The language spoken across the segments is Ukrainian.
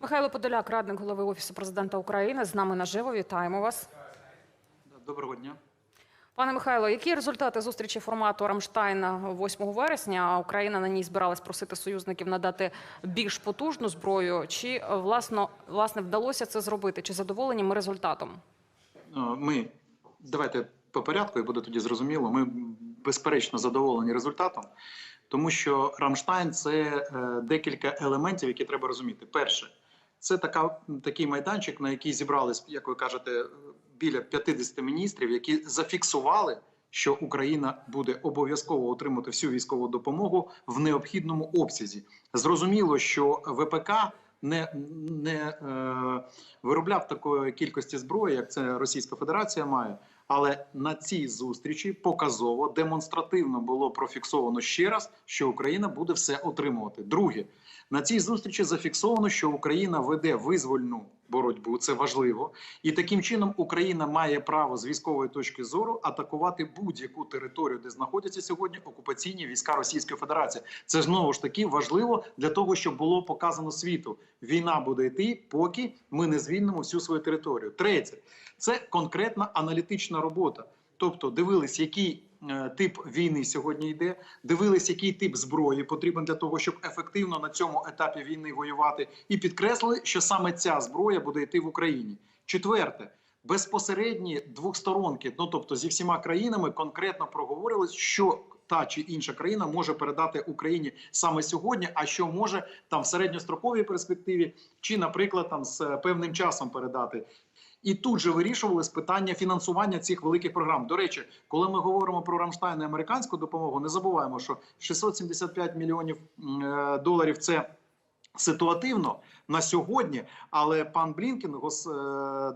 Михайло Подоляк, радник голови офісу президента України, з нами наживо. Вітаємо вас. Доброго дня. Пане Михайло, які результати зустрічі формату Рамштайн 8 вересня? Україна на ній збиралась просити союзників надати більш потужну зброю. Чи власно власне вдалося це зробити? Чи задоволені ми результатом? Е, Ми давайте по порядку, і буде тоді зрозуміло. Ми безперечно задоволені результатом, тому що Рамштайн це е, декілька елементів, які треба розуміти. Перше, це така такий майданчик, на який зібрались, як ви кажете, біля 50 міністрів, які зафіксували. Що Україна буде обов'язково отримати всю військову допомогу в необхідному обсязі. Зрозуміло, що ВПК не, не е, виробляв такої кількості зброї, як це Російська Федерація має. Але на цій зустрічі показово демонстративно було профіксовано ще раз, що Україна буде все отримувати. Друге, на цій зустрічі зафіксовано, що Україна веде визвольну боротьбу. Це важливо, і таким чином Україна має право з військової точки зору атакувати будь-яку територію, де знаходяться сьогодні окупаційні війська Російської Федерації. Це знову ж таки важливо для того, щоб було показано світу. Війна буде йти, поки ми не звільнимо всю свою територію. Третє це конкретна аналітична робота. Тобто дивились, який е, тип війни сьогодні йде, дивились, який тип зброї потрібен для того, щоб ефективно на цьому етапі війни воювати, і підкреслили, що саме ця зброя буде йти в Україні. Четверте. Безпосередні двосторонки, ну тобто зі всіма країнами, конкретно проговорились, що та чи інша країна може передати Україні саме сьогодні, а що може там в середньостроковій перспективі, чи, наприклад, там з певним часом передати. І тут же вирішувалось питання фінансування цих великих програм. До речі, коли ми говоримо про Рамштайн і американську допомогу, не забуваємо, що 675 мільйонів е, доларів це ситуативно на сьогодні. Але пан Блінкен, гос, е,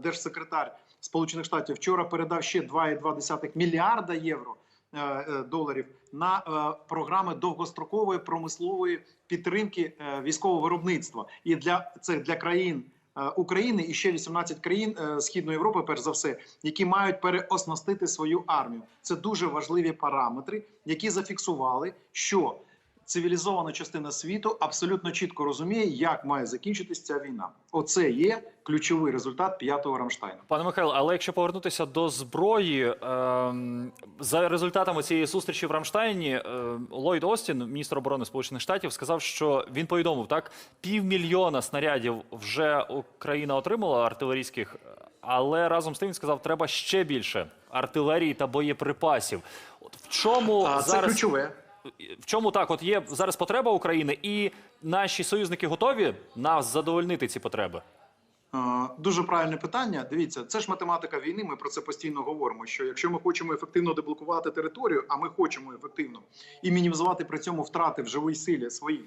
держсекретар Сполучених Штатів, вчора передав ще 2,2 мільярда євро. е, Доларів на програми довгострокової промислової підтримки військового виробництва, і для це для країн України і ще 18 країн е, Східної Європи, перш за все, які мають переоснастити свою армію. Це дуже важливі параметри, які зафіксували, що цивілізована частина світу абсолютно чітко розуміє, як має закінчитись ця війна. Оце є ключовий результат п'ятого Рамштайну. Пане Михайло, але якщо повернутися до зброї, ем, за результатами цієї зустрічі в Рамштайні, е, Ллойд Остін, міністр оборони Сполучених Штатів, сказав, що він повідомив так: півмільйона снарядів вже Україна отримала артилерійських, але разом з тим він сказав, треба ще більше артилерії та боєприпасів. От в чому А це ключове. В чому так? От є зараз потреба України, і наші союзники готові нас задовольнити ці потреби. Е, Дуже правильне питання. Дивіться, це ж математика війни. Ми про це постійно говоримо. Що якщо ми хочемо ефективно деблокувати територію, а ми хочемо ефективно і мінімізувати при цьому втрати в живій силі свої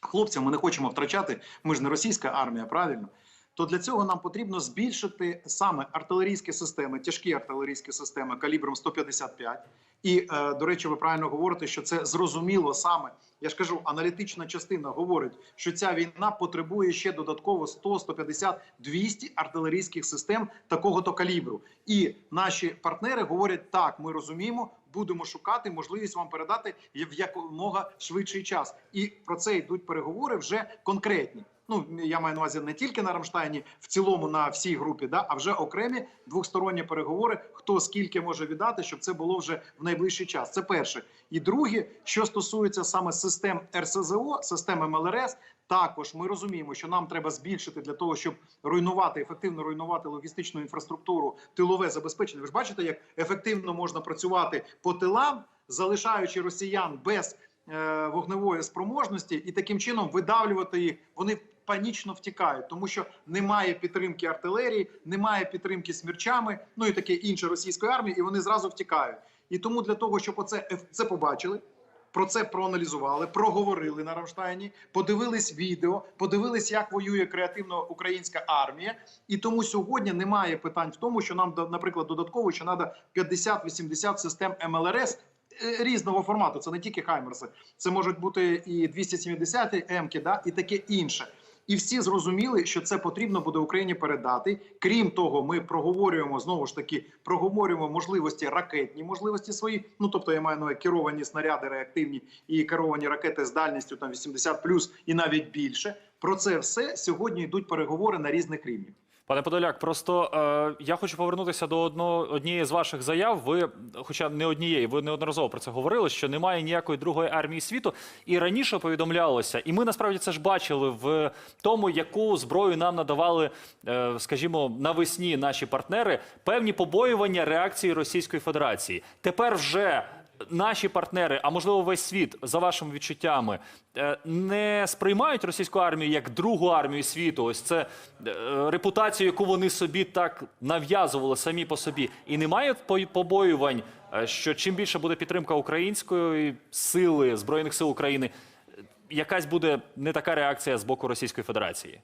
хлопців, ми не хочемо втрачати. Ми ж не російська армія, правильно. То для цього нам потрібно збільшити саме артилерійські системи, тяжкі артилерійські системи калібром 155. І е, до речі, ви правильно говорите, що це зрозуміло саме. Я ж кажу, аналітична частина говорить, що ця війна потребує ще додатково 100, 150, 200 артилерійських систем такого то калібру. І наші партнери говорять: так, ми розуміємо, будемо шукати можливість вам передати в якомога швидший час. І про це йдуть переговори вже конкретні. Ну я маю на увазі не тільки на Рамштайні, в цілому на всій групі, да, а вже окремі двосторонні переговори. Хто скільки може віддати, щоб це було вже в найближчий час. Це перше. І друге, що стосується саме систем РСЗО, системи МЛРС, також ми розуміємо, що нам треба збільшити для того, щоб руйнувати ефективно руйнувати логістичну інфраструктуру, тилове забезпечення. Ви ж бачите, як ефективно можна працювати по тилам, залишаючи росіян без е, вогневої спроможності, і таким чином видавлювати їх. Вони панічно втікають, тому що немає підтримки артилерії, немає підтримки смірчами, ну і таке інше російської армії, і вони зразу втікають. І тому для того, щоб оце це побачили. Про це проаналізували, проговорили на Рамштайні, подивились відео, подивились, як воює креативно українська армія. І тому сьогодні немає питань в тому, що нам наприклад додатково що треба 50-80 систем МЛРС е, різного формату. Це не тільки Хаймерси, це можуть бути і 270 М-ки, да, і таке інше. І всі зрозуміли, що це потрібно буде Україні передати. Крім того, ми проговорюємо знову ж таки, проговорюємо можливості ракетні можливості свої. Ну тобто я маю на керовані снаряди реактивні і керовані ракети з дальністю там 80 плюс і навіть більше. Про це все сьогодні йдуть переговори на різних рівнях. Пане Подоляк, просто е, я хочу повернутися до одно, однієї з ваших заяв. Ви, хоча не однієї, ви неодноразово про це говорили, що немає ніякої другої армії світу. І раніше повідомлялося, і ми насправді це ж бачили в тому, яку зброю нам надавали, е, скажімо, навесні наші партнери, певні побоювання реакції Російської Федерації. Тепер вже. Наші партнери, а можливо весь світ, за вашими відчуттями, е, не сприймають російську армію як другу армію світу. Ось це е, репутацію, яку вони собі так нав'язували самі по собі. І немає по- побоювань, е, що чим більше буде підтримка української сили збройних сил України, якась буде не така реакція з боку Російської Федерації.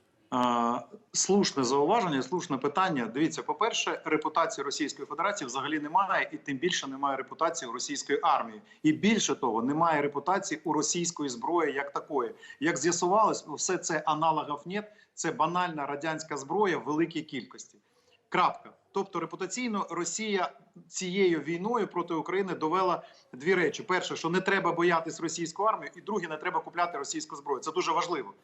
Слушне зауваження, слушне питання. Дивіться, по-перше, репутації Російської Федерації взагалі немає, і тим більше немає репутації у російської армії. І більше того, немає репутації у російської зброї як такої. Як з'ясувалось, все це аналогів нет, це банальна радянська зброя в великій кількості. Крапка. Тобто репутаційно Росія цією війною проти України довела дві речі: перше, що не треба боятись російську армію, і друге, не треба купляти російську зброю. Це дуже важливо.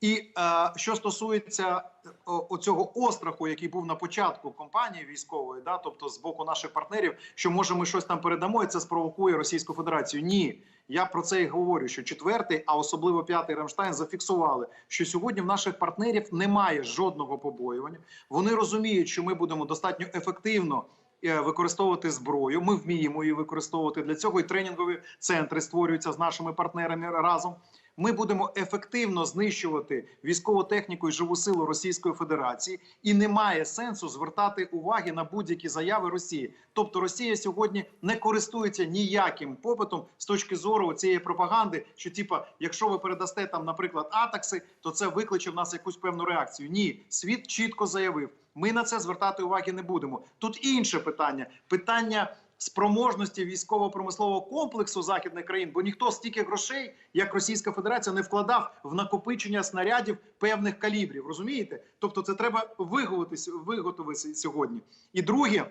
І е, що стосується о, оцього остраху, який був на початку кампанії військової, да, тобто з боку наших партнерів, що може ми щось там передамо, і це спровокує Російську Федерацію. Ні, я про це і говорю. Що четвертий, а особливо п'ятий Рамштайн, зафіксували, що сьогодні в наших партнерів немає жодного побоювання. Вони розуміють, що ми будемо достатньо ефективно. е, Використовувати зброю, ми вміємо її використовувати для цього. І тренінгові центри створюються з нашими партнерами разом. Ми будемо ефективно знищувати військову техніку і живу силу Російської Федерації, і немає сенсу звертати уваги на будь-які заяви Росії. Тобто Росія сьогодні не користується ніяким попитом з точки зору цієї пропаганди, що типа, якщо ви передасте там, наприклад, атакси, то це викличе в нас якусь певну реакцію. Ні, світ чітко заявив. Ми на це звертати уваги не будемо. Тут інше питання: питання спроможності військово-промислового комплексу західних країн, бо ніхто стільки грошей, як Російська Федерація, не вкладав в накопичення снарядів певних калібрів. Розумієте? Тобто, це треба виготовитися виготовити сьогодні. І друге.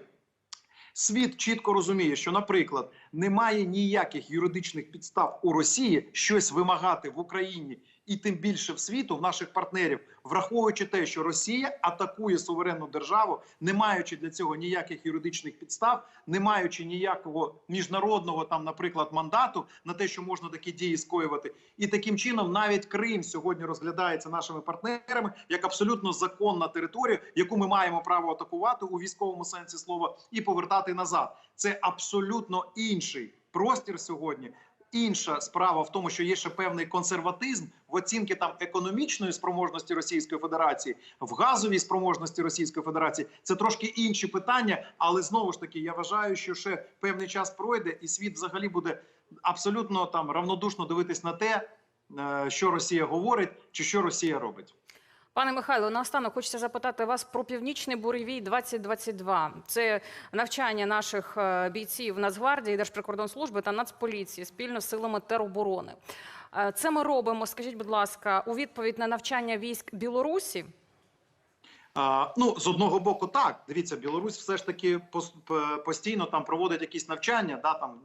Світ чітко розуміє, що, наприклад, немає ніяких юридичних підстав у Росії щось вимагати в Україні і тим більше в світу в наших партнерів, враховуючи те, що Росія атакує суверенну державу, не маючи для цього ніяких юридичних підстав, не маючи ніякого міжнародного там, наприклад, мандату на те, що можна такі дії скоювати, і таким чином навіть Крим сьогодні розглядається нашими партнерами як абсолютно законна територія, яку ми маємо право атакувати у військовому сенсі слова і повертати назад. Це абсолютно інший простір сьогодні. Інша справа в тому, що є ще певний консерватизм в оцінки там економічної спроможності Російської Федерації, в газовій спроможності Російської Федерації. Це трошки інші питання, але знову ж таки я вважаю, що ще певний час пройде, і світ взагалі буде абсолютно там равнодушно дивитись на те, е, що Росія говорить чи що Росія робить. Пане Михайло, наостанок хочеться запитати вас про північний буревій 2022. Це навчання наших е, бійців Нацгвардії, Держприкордонслужби та Нацполіції спільно з силами тероборони. Е, Це ми робимо. Скажіть, будь ласка, у відповідь на навчання військ Білорусі. Ну з одного боку, так дивіться, Білорусь все ж таки пос- постійно там проводить якісь навчання. Да, там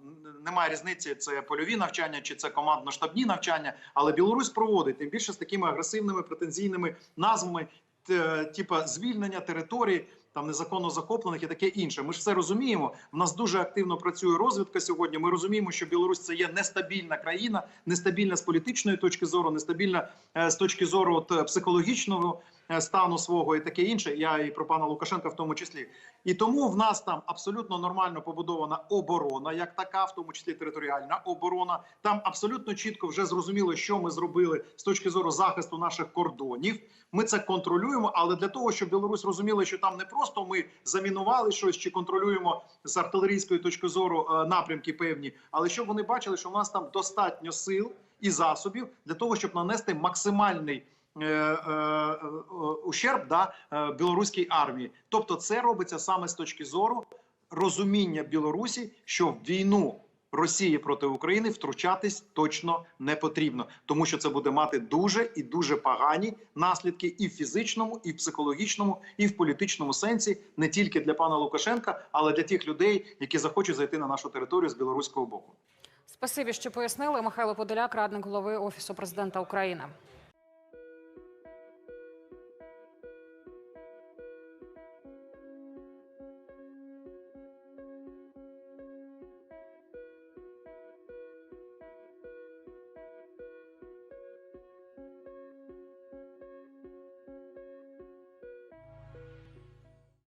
немає різниці, це польові навчання чи це командно-штабні навчання. Але Білорусь проводить тим більше з такими агресивними претензійними назвами, типа звільнення територій. Там незаконно захоплених і таке інше. Ми ж все розуміємо. В нас дуже активно працює розвідка сьогодні. Ми розуміємо, що Білорусь це є нестабільна країна, нестабільна з політичної точки зору, нестабільна е, з точки зору от, е, психологічного стану свого і таке інше. Я і про пана Лукашенка в тому числі. І тому в нас там абсолютно нормально побудована оборона, як така, в тому числі територіальна оборона. Там абсолютно чітко вже зрозуміло, що ми зробили з точки зору захисту наших кордонів. Ми це контролюємо, але для того, щоб Білорусь розуміла, що там не просто ми замінували щось чи контролюємо з артилерійської точки зору е, напрямки певні, але щоб вони бачили, що в нас там достатньо сил і засобів для того, щоб нанести максимальний. Е, е, е, Ущерб да, білоруській армії, тобто це робиться саме з точки зору розуміння Білорусі, що в війну Росії проти України втручатись точно не потрібно, тому що це буде мати дуже і дуже погані наслідки і в фізичному, і в психологічному, і в політичному сенсі, не тільки для пана Лукашенка, але для тих людей, які захочуть зайти на нашу територію з білоруського боку. Спасибі, що пояснили. Михайло Подоляк, радник голови Офісу президента України.